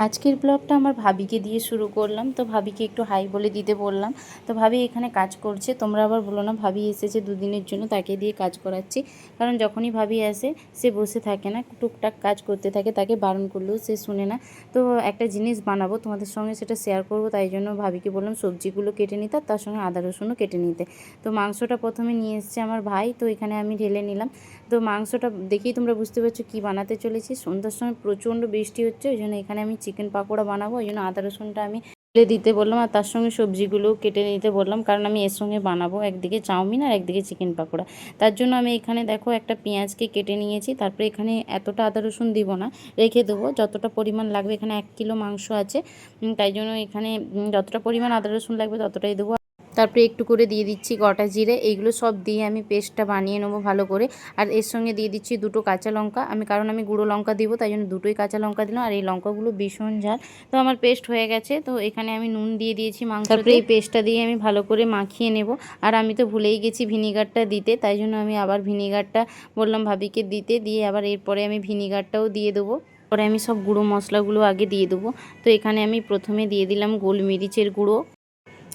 আজকের ব্লগটা আমার ভাবিকে দিয়ে শুরু করলাম। তো ভাবিকে একটু হাই বলে দিতে বললাম। তো ভাবি এখানে কাজ করছে। তোমরা আবার বলো না, ভাবি এসেছে দুদিনের জন্য, তাকে দিয়ে কাজ করাচ্ছি। কারণ যখনই ভাবি আসে, সে বসে থাকে না, টুকটাক কাজ করতে থাকে, তাকে বারণ করলেও সে শুনে না। তো একটা জিনিস বানাবো তোমাদের সঙ্গে, সেটা শেয়ার করব। তাই জন্য ভাবিকে বললাম, সবজিগুলো কেটে নিতে তার সঙ্গে আদা রসুনও কেটে নিতে। তো মাংসটা প্রথমে নিয়ে এসছে আমার ভাই, তো এখানে আমি ঢেলে নিলাম। তো মাংসটা দেখেই তোমরা বুঝতে পারছ কী বানাতে চলেছি। সন্ধ্যার সময় প্রচণ্ড বৃষ্টি হচ্ছে, ওই জন্য এখানে আমি চিকেন পাকোড়া বানাবো, ওই জন্য আদা রসুনটা আমি তুলে দিতে বললাম আর তার সঙ্গে সবজিগুলো কেটে নিতে বললাম, কারণ আমি এর সঙ্গে বানাবো, একদিকে চাউমিন আর একদিকে চিকেন পাকোড়া। তার জন্য আমি এখানে দেখো একটা পেঁয়াজকে কেটে নিয়েছি, তারপরে এখানে এতটা আদা রসুন দিব না, রেখে দেবো, যতটা পরিমাণ লাগবে এখানে এক কিলো মাংস আছে তাই জন্য এখানে যতটা পরিমাণ আদা রসুন লাগবে ততটাই দেবো। তারপরে একটু করে দিয়ে দিচ্ছি গোটা জিরে, এইগুলো সব দিয়ে আমি পেস্টটা বানিয়ে নেব ভালো করে। আর এর সঙ্গে দিয়ে দিচ্ছি দুটো কাঁচা লঙ্কা। আমি, কারণ আমি গুঁড়ো লঙ্কা দিব, তাই জন্য দুটোই কাঁচা লঙ্কা দিলাম। আর এই লঙ্কাগুলো ভীষণ ঝাল। তো আমার পেস্ট হয়ে গেছে, তো এখানে আমি নুন দিয়ে দিয়েছি মাংস তারপরে এই পেস্টটা দিয়ে আমি ভালো করে মাখিয়ে নেব। আর আমি তো ভুলেই গেছি ভিনিগারটা দিতে, তাই জন্য আমি আবার ভিনিগারটা বললাম ভাবিকে দিতে, দিয়ে আবার এরপরে আমি ভিনিগারটাও দিয়ে দেবো। পরে আমি সব গুঁড়ো মশলাগুলো আগে দিয়ে দেবো। তো এখানে আমি প্রথমে দিয়ে দিলাম গোলমরিচের গুঁড়ো।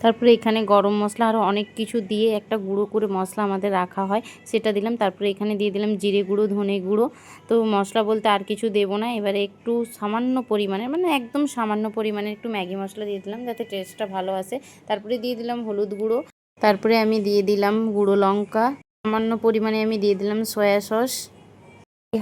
তারপরে এখানে গরম মশলা আরও অনেক কিছু দিয়ে একটা গুঁড়ো করে মশলা আমাদের রাখা হয়, সেটা দিলাম। তারপরে এখানে দিয়ে দিলাম জিরে গুঁড়ো, ধনে গুঁড়ো। তো মশলা বলতে আর কিছু দেবো না, এবারে একটু সামান্য পরিমাণে মানে একদম সামান্য পরিমাণে একটু ম্যাগি মশলা দিয়ে দিলাম যাতে টেস্টটা ভালো আসে। তারপরে দিয়ে দিলাম হলুদ গুঁড়ো। তারপরে আমি দিয়ে দিলাম গুঁড়ো লঙ্কা। সামান্য পরিমাণে আমি দিয়ে দিলাম সয়া সস।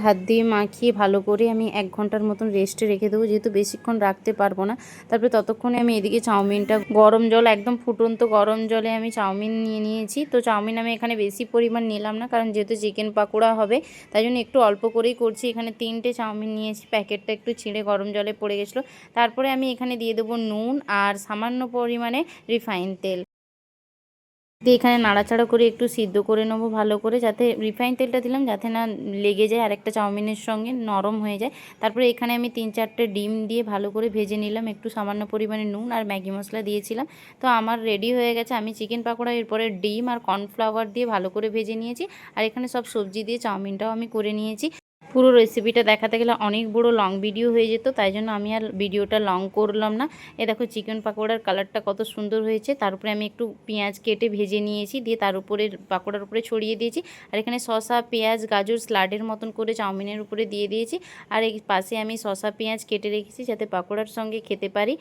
হাত দিয়ে মাখিয়ে ভালো করে আমি এক ঘণ্টার মতন রেস্টে রেখে দেবো। যেহেতু বেশিক্ষণ রাখতে পারব না, তারপরে ততক্ষণে আমি এদিকে চাউমিনটা গরম জল, একদম ফুটন্ত গরম জলে আমি চাউমিন নিয়ে নিয়েছি। তো চাউমিন আমি এখানে বেশি পরিমাণ নিলাম না, কারণ যেহেতু চিকেন পাকোড়া হবে, তাই জন্য একটু অল্প করেই করছি। এখানে তিনটে চাউমিন নিয়েছি, প্যাকেটটা একটু ছিঁড়ে গরম জলে পড়ে গেছিল। তারপরে আমি এখানে দিয়ে দেবো নুন আর সামান্য পরিমাণে রিফাইন তেল। দিয়ে এখানে নাড়াচাড়া করে একটু সিদ্ধ করে নেব ভালো করে, যাতে রিফাইন তেলটা দিলাম যাতে না লেগে যায় আর একটা চাউমিনের সঙ্গে নরম হয়ে যায়। তারপরে এখানে আমি তিন চারটে ডিম দিয়ে ভালো করে ভেজে নিলাম, একটু সামান্য পরিমাণে নুন আর ম্যাগি মশলা দিয়েছিলাম। তো আমার রেডি হয়ে গেছে, আমি চিকেন পাকোড়া, এরপরে ডিম আর কর্নফ্লাওয়ার দিয়ে ভালো করে ভেজে নিয়েছি। আর এখানে সব সবজি দিয়ে চাউমিনটাও আমি করে নিয়েছি। পুরো রেসিপিটা দেখাতে গেলে অনেক বড় লং ভিডিও হয়ে যেত, তাই জন্য আমি আর ভিডিওটা লং করলাম না। এ দেখো চিকেন পাকোড়ার কালারটা কত সুন্দর হয়েছে, তার উপরে আমি একটু পেঁয়াজ কেটে ভেজে নিয়েছি, দিয়ে তার উপরে পাকোড়ার উপরে ছড়িয়ে দিয়েছি, আর এখানে শসা, পেঁয়াজ, গাজর স্লাডের মতন করে চাউমিনের উপরে দিয়ে দিয়েছি, আর এই পাশে আমি শসা, পেঁয়াজ কেটে রেখেছি যাতে পাকোড়ার সঙ্গে খেতে পারি।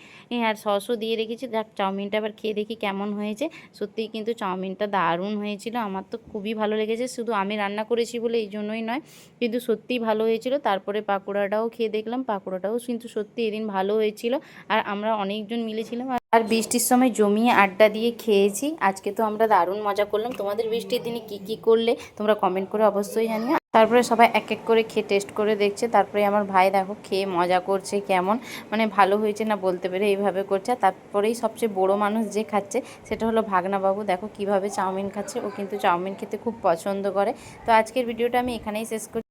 আর সসও দিয়ে রেখেছি দেখ চাউমিনটা আবার খেয়ে দেখি কেমন হয়েছে। সত্যিই কিন্তু চাউমিনটা দারুণ হয়েছিল, আমার তো খুবই ভালো লেগেছে, শুধু আমি রান্না করেছি বলে এই জন্যই নয়, কিন্তু সত্যিই ভালো হয়েছিল। তারপরে পাকোড়াটাও খেয়ে দেখলাম, পাকোড়াটাও কিন্তু সত্যি এদিন ভালো হয়েছিল। আর আমরা অনেকজন মিলেছিলাম। আর- বৃষ্টির সময় জমিয়ে আড্ডা দিয়ে খেয়েছি। আজকে তো আমরা দারুণ মজা করলাম। তোমাদের বৃষ্টির দিনে কি কি করলে তোমরা কমেন্ট করে অবশ্যই জানিও। তারপরে সবাই এক এক করে খেয়ে টেস্ট করে দেখছে। তারপরে আমার ভাই দেখো খেয়ে মজা করছে কেমন। মানে ভালো হয়েছে না বলতে পেরে এইভাবে করছে। তারপরেই সবচেয়ে বড় মানুষ যে খাচ্ছে সেটা হলো ভাগনাবাবু। দেখো কীভাবে চাউমিন খাচ্ছে। ও কিন্তু চাউমিন খেতে খুব পছন্দ করে। তো আজকের ভিডিওটা আমি এখানেই শেষ করছি